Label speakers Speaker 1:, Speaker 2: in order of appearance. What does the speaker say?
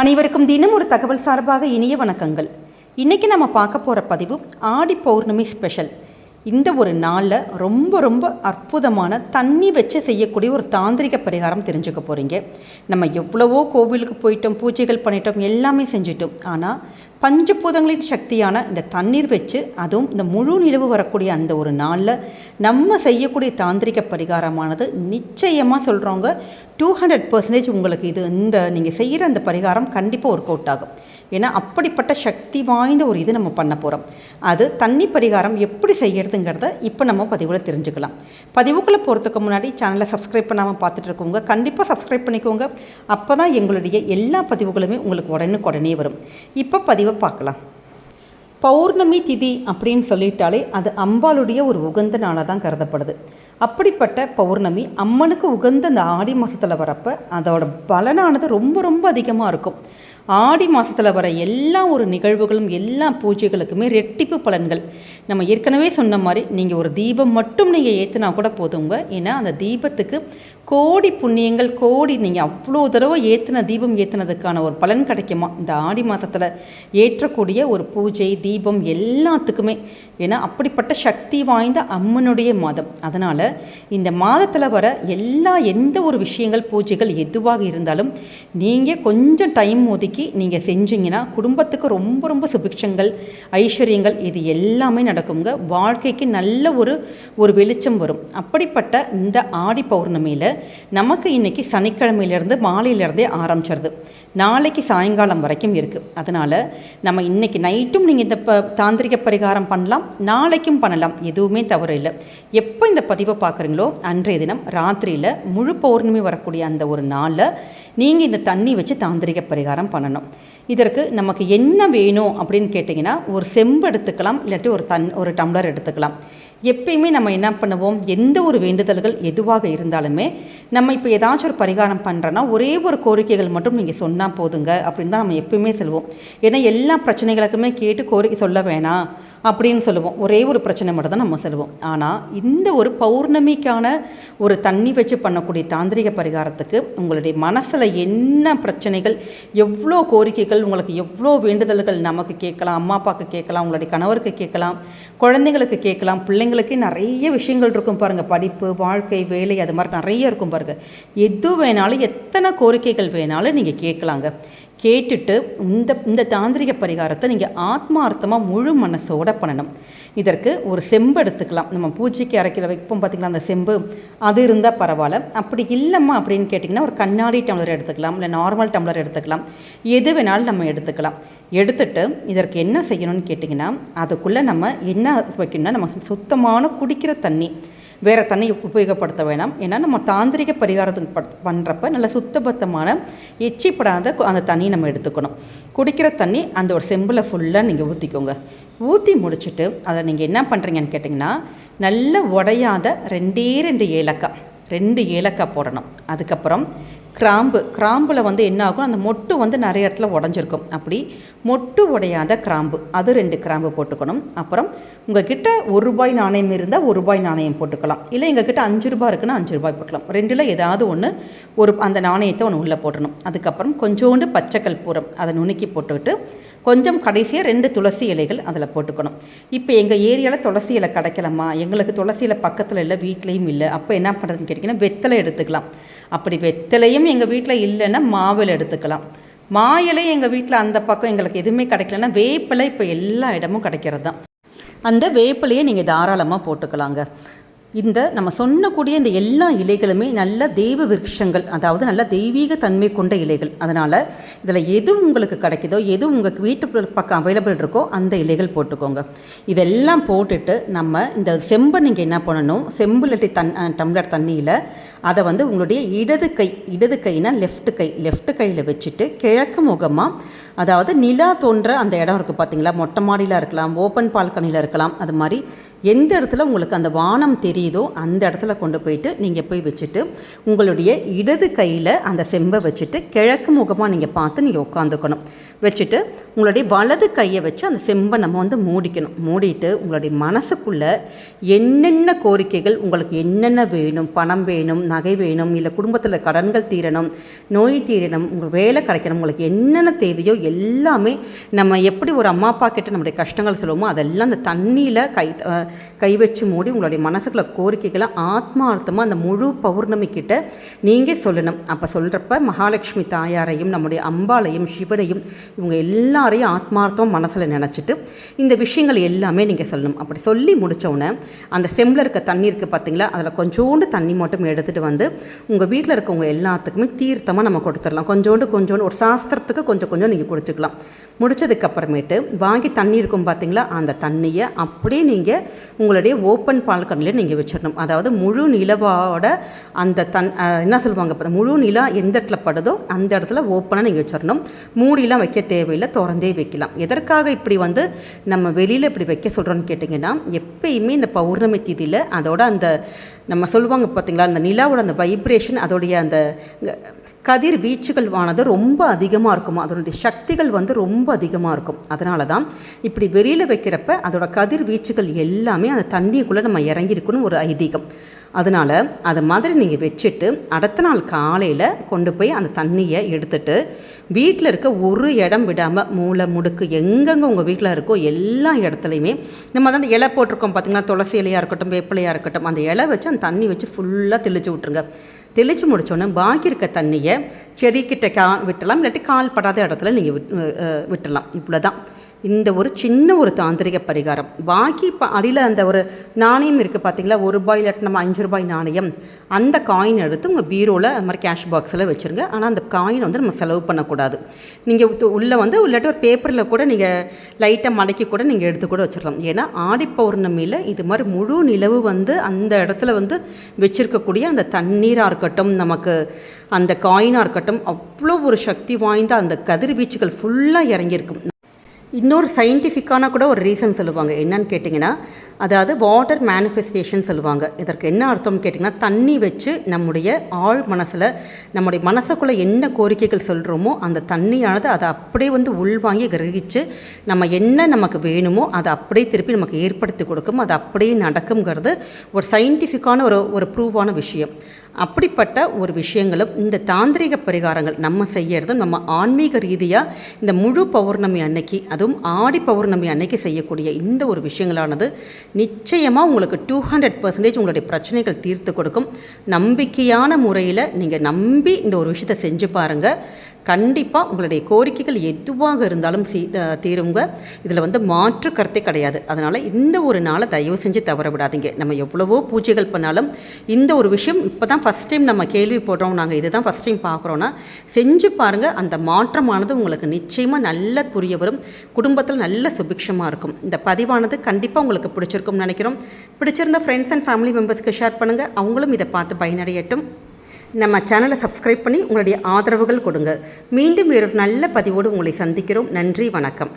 Speaker 1: அனைவருக்கும் தினம் ஒரு தகவல் சார்பாக இனிய வணக்கங்கள். இன்றைக்கி நம்ம பார்க்க போகிற பதிவு ஆடி பௌர்ணமி ஸ்பெஷல். இந்த ஒரு நாளில் ரொம்ப ரொம்ப அற்புதமான தண்ணி வச்சு செய்யக்கூடிய ஒரு தாந்திரிக பரிகாரம் தெரிஞ்சுக்க போகிறீங்க நம்ம எவ்வளவோ கோவிலுக்கு போயிட்டோம் பூஜைகள் பண்ணிட்டோம் எல்லாமே செஞ்சிட்டோம். ஆனால் பஞ்சபூதங்களின் சக்தியான இந்த தண்ணீர் வச்சு அதுவும் இந்த முழு நிலவு வரக்கூடிய அந்த ஒரு நாளில் நம்ம செய்யக்கூடிய தாந்திரிக பரிகாரமானது நிச்சயமாக சொல்கிறவங்க டூ ஹண்ட்ரட் பர்சன்டேஜ் உங்களுக்கு இது இந்த நீங்கள் செய்கிற அந்த பரிகாரம் கண்டிப்பாக ஒர்க் அவுட் ஆகும். ஏன்னா அப்படிப்பட்ட சக்தி வாய்ந்த ஒரு இது நம்ம பண்ண போகிறோம் அது தண்ணி பரிகாரம் எப்படி செய்யறதுங்கிறத இப்போ நம்ம பதிவில் தெரிஞ்சுக்கலாம். பதிவுக்குள்ளே போகிறதுக்கு முன்னாடி சேனலை சப்ஸ்கிரைப் பண்ணாமல் பார்த்துட்டு இருக்கவங்க கண்டிப்பாக சப்ஸ்கிரைப் பண்ணிக்கோங்க. அப்போ தான் எங்களுடைய எல்லா பதிவுகளுமே உங்களுக்கு உடனுக்குடனே வரும். இப்போ பதிவை பார்க்கலாம். பௌர்ணமி திதி அப்படின்னு சொல்லிட்டாலே அது அம்பாளுடைய ஒரு உகந்த நாளாக தான் கருதப்படுது. அப்படிப்பட்ட பௌர்ணமி அம்மனுக்கு உகந்த அந்த ஆடி மாதத்தில் வரப்போ அதோட பலனானது ரொம்ப ரொம்ப அதிகமாக இருக்கும். ஆடி மாதத்தில் வர எல்லா ஒரு நிகழ்வுகளும் எல்லா பூஜைகளுக்குமே ரெட்டிப்பு பலன்கள். நம்ம ஏற்கனவே சொன்ன மாதிரி நீங்கள் ஒரு தீபம் மட்டும் நீங்கள் ஏற்றினா கூட போதுங்க. ஏன்னா அந்த தீபத்துக்கு கோடி புண்ணியங்கள் கோடி நீங்கள் அவ்வளோ தடவை ஏற்றின தீபம் ஏற்றினதுக்கான ஒரு பலன் கிடைக்குமா? இந்த ஆடி மாதத்தில் ஏற்றக்கூடிய ஒரு பூஜை தீபம் எல்லாத்துக்குமே. ஏன்னா அப்படிப்பட்ட சக்தி வாய்ந்த அம்மனுடைய மாதம். அதனால் இந்த மாதத்தில் வர எல்லா எந்த ஒரு விஷயங்கள் பூஜைகள் எதுவாக இருந்தாலும் நீங்கள் கொஞ்சம் டைம் ஒதுக்கி நீங்கள் செஞ்சீங்கன்னா குடும்பத்துக்கு ரொம்ப ரொம்ப சுபிக்ஷங்கள் ஐஸ்வர்யங்கள் இது எல்லாமே நடக்குங்க. வாழ்க்கைக்கு நல்ல ஒரு ஒரு வெளிச்சம் வரும். அப்படிப்பட்ட இந்த ஆடி பௌர்ணமியில் நமக்கு இன்றைக்கி சனிக்கிழமையிலேருந்து மாலையிலேருந்தே ஆரம்பிச்சிருது. நாளைக்கு சாயங்காலம் வரைக்கும் இருக்குது அதனால் நம்ம இன்றைக்கி நைட்டும் நீங்கள் இந்த ப தாந்திரிக பரிகாரம் பண்ணலாம் நாளைக்கும் பண்ணலாம். எதுவுமே தவறு இல்லை. எப்போ இந்த பதிவை பார்க்குறீங்களோ அன்றைய தினம் ராத்திரியில் முழு பௌர்ணமி வரக்கூடிய அந்த ஒரு நாளில் நீங்கள் இந்த தண்ணி வச்சு தாந்திரிக பரிகாரம் பண்ணணும். இதற்கு நமக்கு என்ன வேணும் அப்படின்னு கேட்டிங்கன்னா ஒரு செம்பு எடுத்துக்கலாம் இல்லாட்டி ஒரு தன் ஒரு டம்ளர் எடுத்துக்கலாம். எப்பயுமே நம்ம என்ன பண்ணுவோம்? எந்த ஒரு வேண்டுதல்கள் எதுவாக இருந்தாலுமே நம்ம இப்போ ஏதாச்சும் ஒரு பரிகாரம் பண்ணுறோன்னா ஒரே ஒரு கோரிக்கைகள் மட்டும் நீங்கள் சொன்னால் போதுங்க அப்படின்னு தான் நம்ம எப்பயுமே சொல்லுவோம் ஏன்னா எல்லா பிரச்சனைகளுக்குமே கேட்டு கோரிக்கை சொல்ல வேணாம். அப்படின்னு சொல்லுவோம். ஒரே ஒரு பிரச்சனை மட்டும் தான் நம்ம சொல்லுவோம். ஆனால் இந்த ஒரு பௌர்ணமிக்கான ஒரு தண்ணி வச்சு பண்ணக்கூடிய தாந்திரிக பரிகாரத்துக்கு உங்களுடைய மனசில் என்ன பிரச்சனைகள் எவ்வளோ கோரிக்கைகள் உங்களுக்கு எவ்வளோ வேண்டுதல்கள் நமக்கு கேட்கலாம் அம்மா அப்பாவுக்கு கேட்கலாம் உங்களுடைய கணவருக்கு கேட்கலாம் குழந்தைங்களுக்கு கேட்கலாம் பிள்ளைங்களுக்கு நிறைய விஷயங்கள் இருக்கும் பாருங்கள் படிப்பு வாழ்க்கை வேலை அது மாதிரி நிறைய இருக்கும் பாருங்கள் எது வேணாலும் எத்தனை கோரிக்கைகள் வேணாலும் நீங்கள் கேட்கலாங்க. கேட்டுட்டு இந்த இந்த தாந்திரிக பரிகாரத்தை நீங்கள் ஆத்மார்த்தமாக முழு மனசோட பண்ணணும். இதற்கு ஒரு செம்பு எடுத்துக்கலாம். நம்ம பூஜைக்கு அரைக்கிற வைப்போம் பார்த்திங்களா அந்த செம்பு. அது இருந்தால் பரவாயில்ல. அப்படி இல்லைம்மா அப்படின்னு கேட்டிங்கன்னா ஒரு கண்ணாடி டம்ளர் எடுத்துக்கலாம். இல்லை நார்மல் டம்ளர் எடுத்துக்கலாம். எது வேணாலும் நம்ம எடுத்துக்கலாம். எடுத்துட்டு இதற்கு என்ன செய்யணும்னு கேட்டிங்கன்னா அதுக்குள்ளே நம்ம என்ன வைக்கணும்னா நம்ம சுத்தமான குடிக்கிற தண்ணி. வேறு தண்ணி உபயோகப்படுத்த வேணாம். ஏன்னா நம்ம தாந்திரிக பரிகாரத்துக்கு பட் பண்ணுறப்ப நல்ல சுத்தபத்தமான எச்சிப்படாத அந்த தண்ணியை நம்ம எடுத்துக்கணும். குடிக்கிற தண்ணி அந்த ஒரு செம்பில் ஃபுல்லாக நீங்கள் ஊற்றிக்கோங்க ஊற்றி முடிச்சுட்டு அதை நீங்கள் என்ன பண்ணுறீங்கன்னு கேட்டிங்கன்னா நல்ல உடையாத ரெண்டே ரெண்டு ஏலக்காய் ரெண்டு ஏலக்காய் போடணும். அதுக்கப்புறம் கிராம்பு கிராம்பில் வந்து என்ன ஆகும் அந்த மொட்டு வந்து நிறைய இடத்துல உடஞ்சிருக்கும். அப்படி மொட்டு உடையாத கிராம்பு அது ரெண்டு கிராம்பு போட்டுக்கணும். அப்புறம் உங்கள் கிட்ட ஒரு ரூபாய் நாணயம் இருந்தால் ஒரு ரூபாய் நாணயம் போட்டுக்கலாம். இல்லை எங்கள் கிட்ட அஞ்சு ரூபாய் இருக்குன்னா அஞ்சு ரூபாய் போட்டுக்கலாம். ரெண்டில் ஏதாவது ஒன்று ஒரு அந்த நாணயத்தை ஒன்று உள்ளே போட்டணும் அதுக்கப்புறம் கொஞ்சோண்டு பச்சைக்கல் பூரம் அதை நுணுக்கி போட்டுக்கிட்டு கொஞ்சம் கடைசியாக ரெண்டு துளசி இலைகள் அதில் போட்டுக்கணும். இப்போ எங்கள் ஏரியாவில் துளசி இலை கிடைக்கலம்மா. எங்களுக்கு துளசி இலை பக்கத்தில் இல்லை வீட்லேயும் இல்லை. அப்போ என்ன பண்ணுறதுன்னு கேட்டிங்கன்னா வெத்தலை எடுத்துக்கலாம். அப்படி வெத்தலையும் எங்கள் வீட்டில் இல்லைன்னா மாவில் எடுத்துக்கலாம். மா இலை எங்கள் வீட்டில் அந்த பக்கம் எங்களுக்கு எதுவுமே கிடைக்கலன்னா வேப்பிலை இப்போ எல்லா இடமும் கிடைக்கிறது தான் அந்த வேப்பிலையை நீங்கள் தாராளமாக போட்டுக்கலாங்க. இந்த நம்ம சொன்னக்கூடிய இந்த எல்லா இலைகளுமே நல்ல தெய்வ விருட்சங்கள் அதாவது நல்ல தெய்வீக தன்மை கொண்ட இலைகள். அதனால் இதில் எது உங்களுக்கு கிடைக்குதோ எது உங்கள் வீட்டு பக்கம் அவைலபிள் இருக்கோ அந்த இலைகள் போட்டுக்கோங்க. இதெல்லாம் போட்டுட்டு நம்ம இந்த செம்பை நீங்கள் என்ன பண்ணணும் செம்பு இல்லாட்டி தன் டம்ளர் தண்ணியில் அதை வந்து உங்களுடைய இடது கை இடது கைனா லெஃப்ட் கை லெஃப்ட் கையில் வச்சுட்டு கிழக்கு முகமாக அதாவது நிலா தோன்ற அந்த இடம் இருக்குது பார்த்தீங்களா மொட்டை மாடியில் இருக்கலாம் ஓப்பன் பால்கனியில் இருக்கலாம் அது மாதிரி எந்த இடத்துல உங்களுக்கு அந்த வானம் தெரியுதோ அந்த இடத்துல கொண்டு போயிட்டு நீங்கள் போய் வச்சுட்டு உங்களுடைய இடது கையில் அந்த செம்பை வச்சுட்டு கிழக்கு முகமாக நீங்கள் பார்த்து நீங்கள் உட்காந்துக்கணும் வச்சுட்டு உங்களுடைய வலது கையை வச்சு அந்த செம்பை நம்ம வந்து மூடிக்கணும். மூடிட்டு உங்களுடைய மனசுக்குள்ளே என்னென்ன கோரிக்கைகள் உங்களுக்கு என்னென்ன வேணும் பணம் வேணும் நகை வேணும் இல்லை குடும்பத்தில் கடன்கள் தீரணும் நோய் தீரணும் உங்கள் வேலை கிடைக்கணும் உங்களுக்கு என்னென்ன தேவையோ எல்லாமே நம்ம எப்படி ஒரு அம்மா அப்பா கிட்ட நம்முடைய கஷ்டங்கள் சொல்லுவோமோ அதெல்லாம் அந்த தண்ணியில் கை கை வச்சு மூடி உங்களுடைய மனசுக்குள்ள கோரிக்கைகளை ஆத்மார்த்தமாக அந்த முழு பௌர்ணமி கிட்ட நீங்கள் சொல்லணும். அப்போ சொல்கிறப்ப மகாலட்சுமி தாயாரையும் நம்முடைய அம்பாளையும் சிவனையும் இவங்க எல்லாரையும் ஆத்மார்த்தம் மனசில் நினச்சிட்டு இந்த விஷயங்கள் எல்லாமே நீங்கள் சொல்லணும். அப்படி சொல்லி முடித்தோடனே அந்த செம்பில் இருக்க தண்ணி இருக்குது பார்த்தீங்களா அதில் கொஞ்சோண்டு தண்ணி மட்டும் எடுத்துகிட்டு வந்து உங்கள் வீட்டில் இருக்கவங்க எல்லாத்துக்குமே தீர்த்தமாக நம்ம கொடுத்துடலாம். கொஞ்சோண்டு கொஞ்சோண்டு ஒரு சாஸ்திரத்துக்கு கொஞ்சம் கொஞ்சம் நீங்கள் குடிச்சிக்கலாம். முடிச்சதுக்கப்புறமேட்டு வாங்கி தண்ணி இருக்கும் பார்த்தீங்களா அந்த தண்ணியை அப்படியே நீங்கள் உங்களுடைய ஓப்பன் பால்கனியில் நீங்கள் வச்சிடணும் அதாவது முழு நிலவோட அந்த தன் என்ன சொல்லுவாங்க இப்போ முழு நிலா எந்த இடத்துல படுதோ அந்த இடத்துல ஓப்பனாக நீங்கள் வச்சிடணும் மூடிலாம் வைக்க தேவையில்லை திறந்தே வைக்கலாம். எதற்காக இப்படி வந்து நம்ம வெளியில் இப்படி வைக்க சொல்கிறோன்னு கேட்டிங்கன்னா எப்பயுமே இந்த பௌர்ணமி திதியில் அதோட அந்த நம்ம சொல்லுவாங்க பார்த்தீங்களா அந்த நிலாவோட அந்த வைப்ரேஷன் அதோடைய அந்த கதிர் வீச்சுகள்வானது ரொம்ப அதிகமாக இருக்கும். அதனுடைய சக்திகள் வந்து ரொம்ப அதிகமாக இருக்கும். அதனால தான் இப்படி வெளியில் வைக்கிறப்ப அதோட கதிர் வீச்சுகள் எல்லாமே அந்த தண்ணிக்குள்ளே நம்ம இறங்கியிருக்குன்னு ஒரு ஐதீகம். அதனால் அது மாதிரி நீங்கள் வச்சுட்டு அடுத்த நாள் காலையில் கொண்டு போய் அந்த தண்ணியை எடுத்துட்டு வீட்டில் இருக்க ஒரு இடம் விடாமல் மூளை முடுக்கு எங்கெங்கே உங்கள் வீட்டில் இருக்கோ எல்லா இடத்துலையுமே நம்ம தான் அந்த இலை போட்டிருக்கோம் பார்த்திங்கன்னா துளசி இலையாக இருக்கட்டும் வேப்பிலையாக இருக்கட்டும் அந்த இலை வச்சு அந்த தண்ணி வச்சு ஃபுல்லாக தெளித்து விட்ருங்க தெளித்து முடித்தோன்னே பாக்கி இருக்க தண்ணியை செடிக்கிட்ட கா விட்டலாம் இல்லாட்டி கால் படாத இடத்துல நீங்கள் விட் அஹ் விட்டுடலாம் இவ்வளோ தான் இந்த ஒரு சின்ன ஒரு தாந்திரிக பரிகாரம். பாக்கி இப்போ அடியில் அந்த ஒரு நாணயம் இருக்குது பார்த்தீங்களா ஒரு ரூபாய் இல்லாட்டி நம்ம அஞ்சு ரூபாய் நாணயம். அந்த காயின் எடுத்து உங்கள் பீரோவில் அது மாதிரி கேஷ் பாக்ஸில் வச்சுருங்க. ஆனால் அந்த காயின் வந்து நம்ம செலவு பண்ணக்கூடாது. நீங்கள் உள்ளே வந்து இல்லாட்டி ஒரு பேப்பரில் கூட நீங்கள் லைட்டாக மடக்கி கூட நீங்கள் எடுத்து கூட வச்சிடலாம் ஏன்னா ஆடி பௌர்ணமியில் இது மாதிரி முழு நிலவு வந்து அந்த இடத்துல வந்து வச்சுருக்கக்கூடிய அந்த தண்ணீராக இருக்கட்டும் நமக்கு அந்த காயினாக இருக்கட்டும் அவ்வளோ ஒரு சக்தி வாய்ந்த அந்த கதிர்வீச்சுகள் ஃபுல்லாக இறங்கியிருக்கும். இன்னொரு சயின்டிஃபிக்கான கூட ஒரு ரீசன் சொல்லுவாங்க. என்னன்னு கேட்டிங்கன்னா அதாவது வாட்டர் மேனிஃபெஸ்டேஷன் சொல்லுவாங்க. இதற்கு என்ன அர்த்தம்னு கேட்டிங்கன்னா தண்ணி வச்சு நம்முடைய ஆழ் மனசில் நம்முடைய மனசுக்குள்ளே என்ன கோரிக்கைகள் சொல்கிறோமோ அந்த தண்ணியானது அதை அப்படியே வந்து உள்வாங்கி கிரகிச்சு நம்ம என்ன நமக்கு வேணுமோ அதை அப்படியே திருப்பி நமக்கு ஏற்படுத்தி கொடுக்கும். அது அப்படியே நடக்குங்கிறது ஒரு சயின்டிஃபிக்கான ஒரு ஒரு ப்ரூவான விஷயம். அப்படிப்பட்ட ஒரு விஷயங்களும் இந்த தாந்திரிக பரிகாரங்கள் நம்ம செய்யறதும் நம்ம ஆன்மீக ரீதியாக இந்த முழு பௌர்ணமி அன்னைக்கு அதுவும் ஆடி பௌர்ணமி அன்னைக்கு செய்யக்கூடிய இந்த ஒரு விஷயங்களானது நிச்சயமாக உங்களுக்கு டூ ஹண்ட்ரட் பர்சன்டேஜ் உங்களுடைய பிரச்சனைகள் தீர்த்து கொடுக்கும். நம்பிக்கையான முறையில் நீங்கள் நம்பி இந்த ஒரு விஷயத்தை செஞ்சு பாருங்கள் கண்டிப்பாக உங்களுடைய கோரிக்கைகள் எதுவாக இருந்தாலும் சீ தீருங்க. இதில் வந்து மாற்று கருத்தே கிடையாது. அதனால் இந்த ஒரு நாளை தயவு செஞ்சு தவற விடாதீங்க. நம்ம எவ்வளவோ பூஜைகள் பண்ணாலும் இந்த ஒரு விஷயம் இப்போ தான் ஃபஸ்ட் டைம் நம்ம கேள்வி போடுறோம் நாங்கள் இதை தான் ஃபஸ்ட் டைம் பார்க்குறோன்னா செஞ்சு பாருங்கள் அந்த மாற்றமானது உங்களுக்கு நிச்சயமாக நல்ல புரிய வரும். குடும்பத்தில் நல்ல சுபிக்ஷமாக இருக்கும். இந்த பதிவானது கண்டிப்பாக உங்களுக்கு பிடிச்சிருக்கும்னு நினைக்கிறோம். பிடிச்சிருந்த ஃப்ரெண்ட்ஸ் அண்ட் ஃபேமிலி மெம்பர்ஸ்க்கு ஷேர் பண்ணுங்கள் அவங்களும் இதை பார்த்து பயனடையட்டும். நம்ம சேனலை சப்ஸ்கிரைப் பண்ணி உங்களுடைய ஆதரவுகள் கொடுங்க. மீண்டும் ஒரு நல்ல பதிவோடு உங்களை சந்திக்கிறோம். நன்றி வணக்கம்.